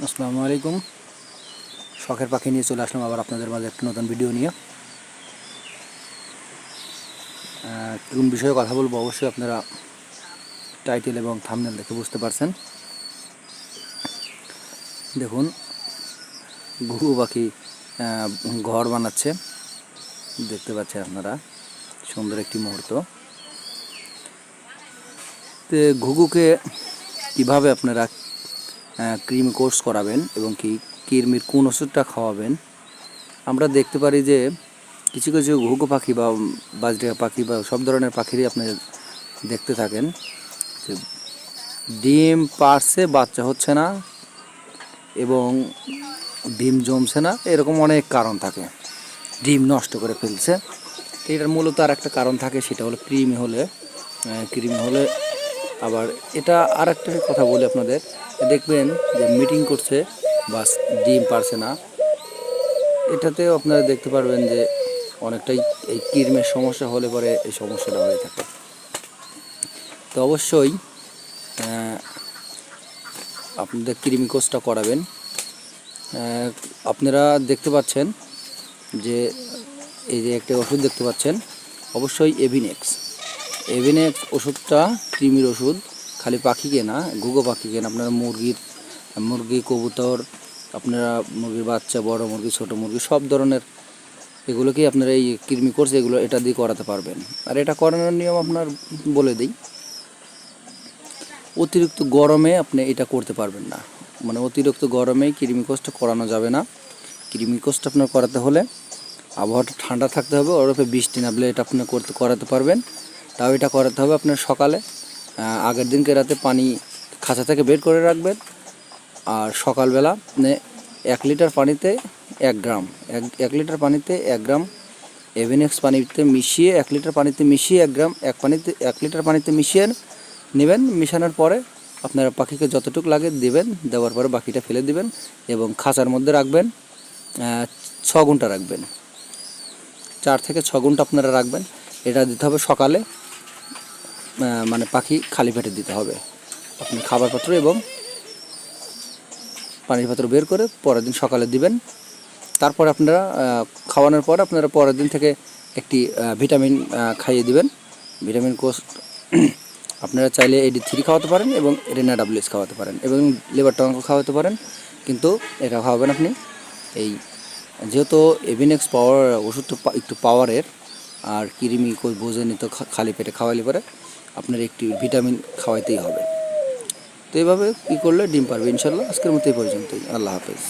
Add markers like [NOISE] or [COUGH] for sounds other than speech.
আসসালামু আলাইকুম। শখের পাখি নিয়ে চলে আসলাম আবার আপনাদের মাঝে একটা নতুন ভিডিও নিয়ে। কোন বিষয়ে কথা বলব অবশ্যই আপনারা টাইটেল এবং থামনেল দেখে বুঝতে পারছেন। দেখুন, ঘুঘু পাখি ঘর বানাচ্ছে। দেখতে পাচ্ছেন আপনারা, সুন্দর একটি মুহূর্ত। ঘুঘুকে কীভাবে আপনারা ক্রিম কোর্স করাবেন এবং কি কৃমির কোন ওষুধটা খাওয়াবেন। আমরা দেখতে পারি যে কিছু কিছু ঘুঘু পাখি বা বাজরিয়া পাখি বা সব ধরনের পাখিরই আপনি দেখতে থাকেন যে ডিম পারছে, বাচ্চা হচ্ছে না এবং ডিম জমছে না, এরকম অনেক কারণ থাকে। ডিম নষ্ট করে ফেলছে। এটার মূলত আর একটা কারণ থাকে, সেটা হলো কৃমি হলে কৃমি হলে আবার এটা আর একটা কথা বলি আপনাদের। দেখবেন যে মিটিং করছে, বাস ডিম পারছে না। এটাতেও আপনারা দেখতে পারবেন যে অনেকটাই এই কৃমের সমস্যা হলে পরে এই সমস্যাটা হয়ে থাকে। তো অবশ্যই আপনাদের কৃমি কোর্সটা করাবেন। আপনারা দেখতে পাচ্ছেন যে এই যে একটা ওষুধ দেখতে পাচ্ছেন, অবশ্যই এভিনেক্স এভিনেক্স ওষুধটা কৃমির ওষুধ, খালি পাখিকে না ঘুঘো পাখিকে না আপনারা মুরগির, মুরগি, কবুতর, আপনারা মুরগির বাচ্চা, বড় মুরগি, ছোট মুরগি, সব ধরনের এগুলোকেই আপনারা এই কৃমি কোর্স এগুলো এটা দিয়ে করাতে পারবেন। আর এটা করানোর নিয়ম আপনার বলে দিই, অতিরিক্ত গরমে আপনি এটা করতে পারবেন না। মানে অতিরিক্ত গরমে কৃমি কোষটা করানো যাবে না। কৃমি কোষটা আপনার করাতে হলে আবহাওয়াটা ঠান্ডা থাকতে হবে ওরফে বৃষ্টি নামলে এটা আপনি করতে, করাতে পারবেন। তাও এটা করাতে হবে আপনার সকালে। আগের দিনকে রাতে পানি খাঁচা থেকে বের করে রাখবেন। আর সকালবেলা এক লিটার পানিতে এক গ্রাম, এক এক লিটার পানিতে এক গ্রাম এভেনেক্স পানিতে মিশিয়ে, এক লিটার পানিতে মিশিয়ে, এক গ্রাম, এক পানিতে, এক লিটার পানিতে মিশিয়ে নেবেন। মিশানোর পরে আপনারা পাখিকে যতটুকু লাগে দেবেন, দেওয়ার পরে বাকিটা ফেলে দিবেন এবং খাঁচার মধ্যে রাখবেন ছ ঘণ্টা রাখবেন। চার থেকে ছ ঘণ্টা আপনারা রাখবেন। এটা দিতে হবে সকালে। মানে পাখি খালি পেটে দিতে হবে। আপনি খাবার পাত্র এবং পানির পাত্র বের করে পরের দিন সকালে দিবেন। তারপরে আপনারা খাওয়ানোর পর আপনারা পরের দিন থেকে একটি ভিটামিন খাইয়ে দিবেন। ভিটামিন কোর্স [CLEARS THROAT] আপনারা চাইলে এডি থ্রি খাওয়াতে পারেন এবং রেনা ডাব্লিউএস খাওয়াতে পারেন এবং লেবার টঙ্ক খাওয়াতে পারেন। কিন্তু এটা খাওয়াবেন আপনি। এই যেহেতু এভিনেক্স পাওয়ার ওষুধটা একটু পাওয়ারের আর কৃমি কই বোঝেনি তো খালি পেটে খাওয়াইলে পরে। আপনার একটি ভিটামিন খাওয়াইতেই হবে। তো এভাবে কী করলে ডিম পারবে ইনশাল্লাহ আজকের মতো এই পর্যন্তই। আল্লাহ হাফেজ।